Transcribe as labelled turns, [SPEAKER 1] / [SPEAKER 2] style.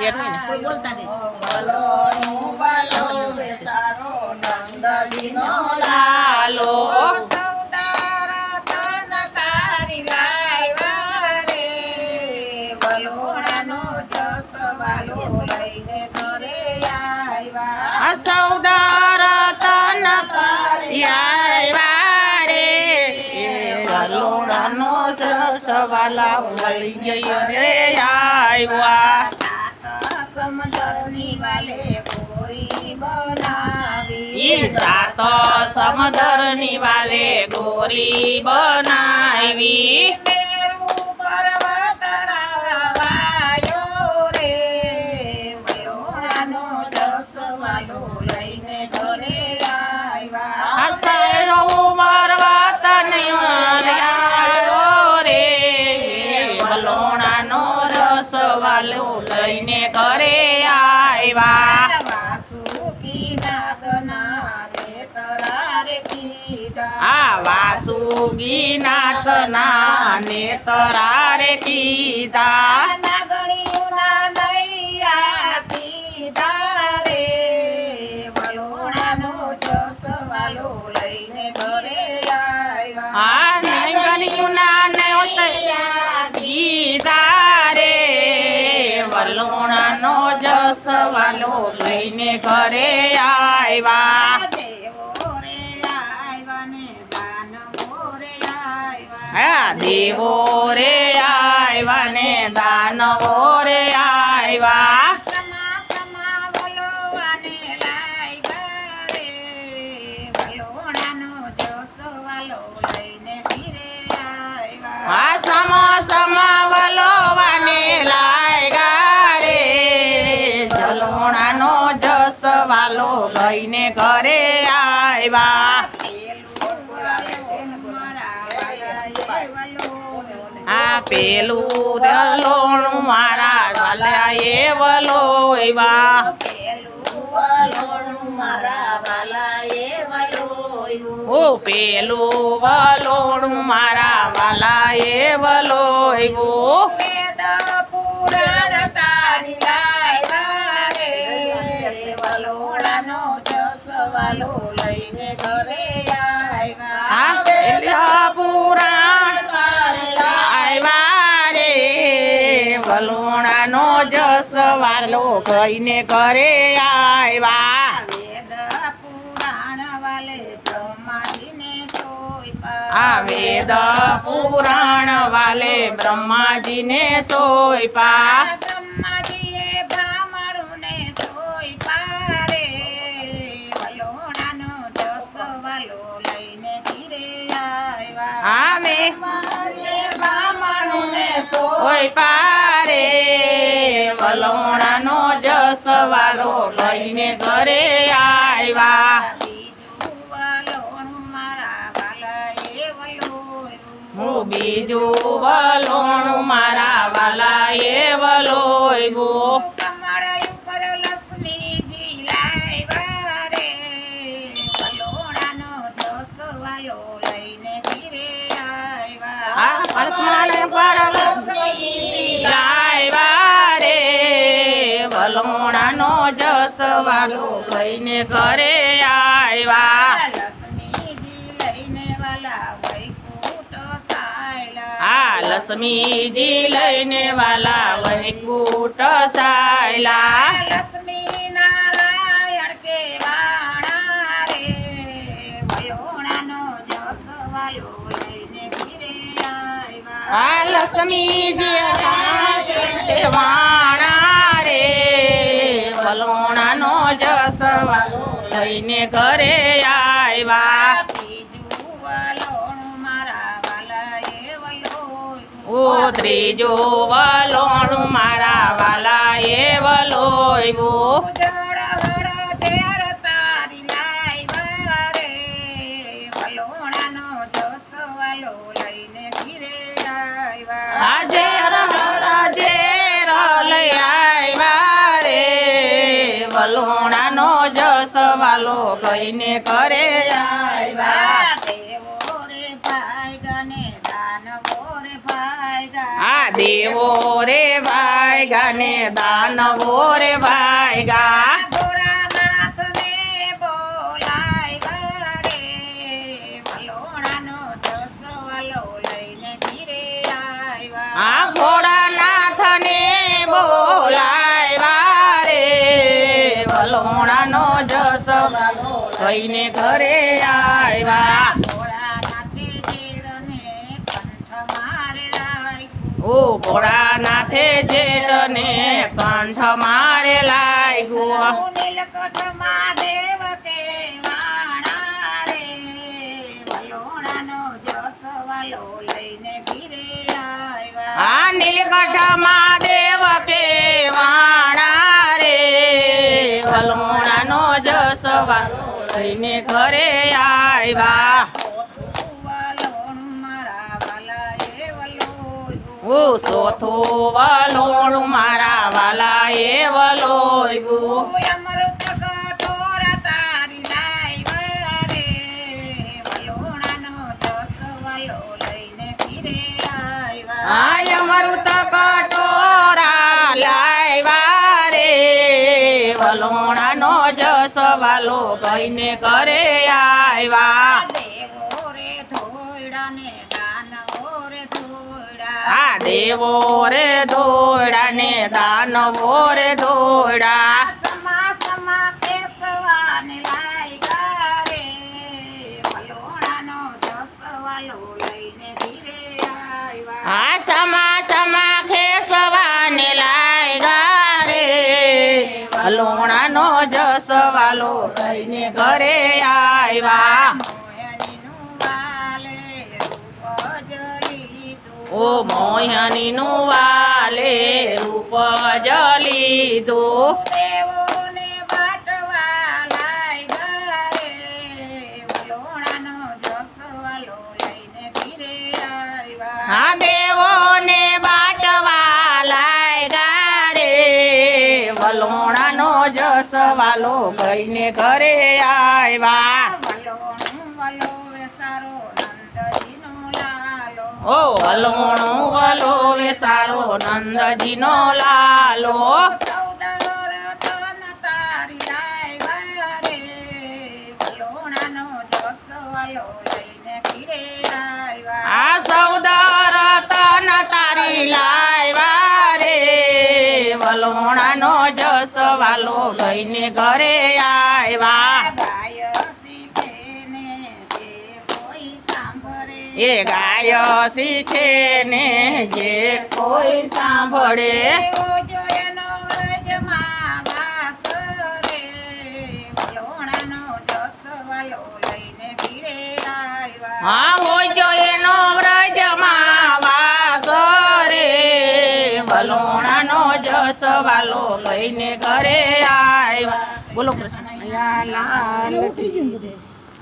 [SPEAKER 1] ઘેર હોય ને
[SPEAKER 2] કોઈ બોલતા નહીં.
[SPEAKER 3] વલોણું વલોવે સારો નંદજીનો
[SPEAKER 1] લાલો
[SPEAKER 3] સૌદારા તન તારી લાવ્યા બનાવી.
[SPEAKER 1] ઈ સાત સમદર વાલે ગોરી બનાવી
[SPEAKER 3] લઈને ઘરે આવ્યા.
[SPEAKER 1] ને કીધા
[SPEAKER 3] રે વલોણાનો જસ વાલો લઈને ઘરે આવ્યા દેવો રે આવ્યા ને દાનવો રે આવ્યા લઈને ઘરે. આવ્યા.
[SPEAKER 1] આ સમ સમ વલોવાને લાગ્યા રે જલોણાનો જસ વાલો લઈને ઘરે આવ્યા
[SPEAKER 3] પેલું વલોણું મારા વાલા એ વલો.
[SPEAKER 1] પેલું વલોવા એવા
[SPEAKER 3] પેલું વલોણું મારા વાલા એ વલોયું.
[SPEAKER 1] ઓ પેલું વલોણું મારા વાલા એ વલોવ્યું
[SPEAKER 3] વેદ પુરાણ તારી લાવ્યા રે. વલોણાનો જસ વાલો લઈને ઘરે
[SPEAKER 1] વાલો કહીને ઘરે આવ્યા
[SPEAKER 3] વેદ પુરાણ વાલે બ્રહ્માજીને સોંપ્યા.
[SPEAKER 1] આ વેદ પુરાણ વાલે બ્રહ્માજીને સોયપા
[SPEAKER 3] બ્રહ્માજીએ બ્રાહ્મણોને સોંપ્યા રે. વલોણાનો જસ વાલો લઈને ધીરે આવ્યા.
[SPEAKER 1] આવે
[SPEAKER 3] બ્રાહ્મણોને
[SPEAKER 1] સોયપા રે વલોણાનો જસવાલો લઈને ઘરે આવ્યા
[SPEAKER 3] બીજું મારા વાલાએ
[SPEAKER 1] હું બીજું વલોણું મારા વાલા એ વલોવ્યું
[SPEAKER 3] ગો લઈને ઘીરે આવ્યા.
[SPEAKER 1] વલોણાનો જસ વાલો લઈને ઘરે આવ્યા
[SPEAKER 3] લક્ષ્મીજી લઈને વાલા વૈકુંઠ સાયલા.
[SPEAKER 1] આ લક્ષ્મીજી લઈને વાલા વૈકુટ સાયલા
[SPEAKER 3] લક્ષ્મી નારાયણ કેવાણા રે. વલોણાનો જસ વાલો લઈને ઘીરે આવ્યા.
[SPEAKER 1] આ લક્ષ્મીજી વાણા લઈને ઘરે આવ્યા
[SPEAKER 3] વલોયું.
[SPEAKER 1] ઓ ત્રીજો વલોણું મારા વાલા એ વલોવ્યું
[SPEAKER 3] વાલો
[SPEAKER 1] કહીને ઘરે આવ્યા
[SPEAKER 3] દેવો રે ભાઈ ને દાનવો રે ભાઈગા.
[SPEAKER 1] આ દેવો રે ભાઈ ભાઈગા ને દાનવો રે ભાઈગા
[SPEAKER 3] ભોળાનાથને રે. વલોણાનો જસવાલો લઈને ઘીરે આવ્યા.
[SPEAKER 1] આ
[SPEAKER 3] નીલકંઠમાં દેવ
[SPEAKER 1] કે વાણા રે. વલોણાનો જસવા લઈને ઘરે સોથું વલોણું મારા વાલા એ વલોયું
[SPEAKER 3] અમૃત કટોર લાવ્યા રે વલોણાનો જસવાલો લઈને ઘીરે આવ્યા. દેવો રે
[SPEAKER 1] દોડા ને દાનવો રે દોડા
[SPEAKER 3] સમા સમા કેસવાને લાગ્યા રે. વલોણાનો જસવાલો લઈને ધીરે આવ્યા.
[SPEAKER 1] આ સમા સમા ખેસવાને લાગ્યા રે. વલોણાનો જસવાલો કહીને ઘરે આવ્યા. ઓ મોહનીનું વાલે રૂપ
[SPEAKER 3] દો
[SPEAKER 1] હા દેવોને બાટવા લાગ્યા રે વલોણાનો જસવાલો કહીને ઘરે આવ્યા. ઓ, વલોણું વલોવે સારો નંદજીનો લાલો. આ સૌદર તન તારી લાવ્યા રે. વલોણાનો જસવાલો લઈને ઘરે એ ગાયો શીખે ને જે કોઈ સાંભળે. હા હોય જો એનો વ્રજમાં વાસ રે વલોણાનો જસવાલો લઈને ઘરે આવ્યા. બોલો કૃષ્ણ. લાલ